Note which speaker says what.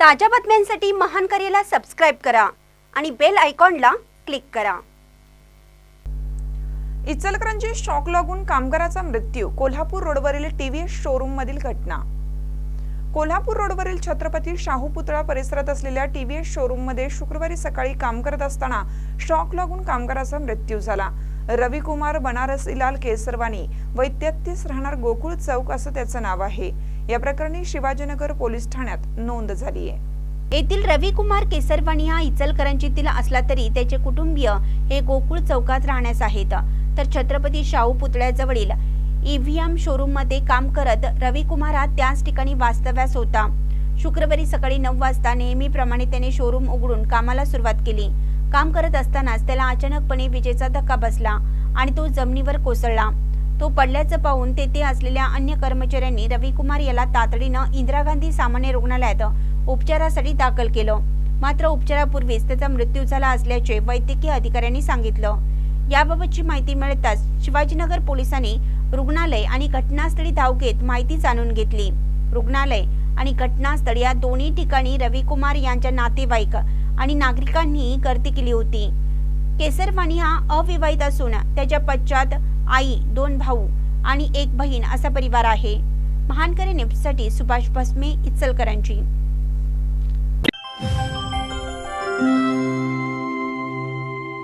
Speaker 1: ताज्या बातम्यांसाठी महान करेला सबस्क्राईब करा आणि बेल आयकॉनला क्लिक करा.
Speaker 2: इचलकरंजी शॉक लागून कामगाराचा मृत्यू कोल्हापूर रोडवरील टीव्हीएस शोरूम मधील घटना. कोल्हापूर रोडवरील छत्रपती शाहू पुतळा परिसरात असलेल्या टीव्हीएस शोरूममध्ये शुक्रवारी सकाळी काम करत असताना शॉक लागून कामगाराचा मृत्यू झाला. रविकुमार बनारसीलाल केसरवानी वय राहणार गोकुळ चौक असं त्याचं नाव आहे. या प्रकरणी शिवाजीनगर पोलीस ठाण्यात नोंद झाली आहे
Speaker 1: येथील रविकुमार केसरवाणी हा इचलकरंजीतील असला तरी त्याचे कुटुंबीय हे गोकुळ चौकात राहण्यास आहेत. तर छत्रपती शाहू पुतळ्याजवळील ईव्हीएम शोरूममध्ये काम करत रविकुमार हा त्याच ठिकाणी वास्तव्यास होता. शुक्रवारी सकाळी नऊ वाजता नेहमीप्रमाणे त्याने शोरूम उघडून कामाला सुरुवात केली. काम करत असतानाच त्याला अचानकपणे विजेचा धक्का बसला आणि तो जमिनीवर कोसळला. तो पडल्याचं पाहून तेथे असलेल्या अन्य कर्मचाऱ्यांनी रविकुमार याला तातडीनं इंदिरा गांधी सामान्य रुग्णालयात उपचारासाठी दाखल केलं. मात्र उपचारापूर्वीच त्याचा मृत्यू झाला असल्याचे वैद्यकीय अधिकाऱ्यांनी सांगितलं. याबाबतची माहिती मिळताच शिवाजीनगर पोलिसांनी रुग्णालय आणि घटनास्थळी धाव घेत माहिती जाणून घेतली. रुग्णालय आणि घटनास्थळ या दोन्ही ठिकाणी रविकुमार यांच्या नातेवाईक आणि नागरिकांनी गर्दी केली होती. केसरवाणी हा अविवाहित असून त्याच्या पश्चात आई दोन भाऊ आणि एक बहीण असा परिवार आहे. महानकरी न्यूजसाठी सुभाष भस्मे इचलकरांची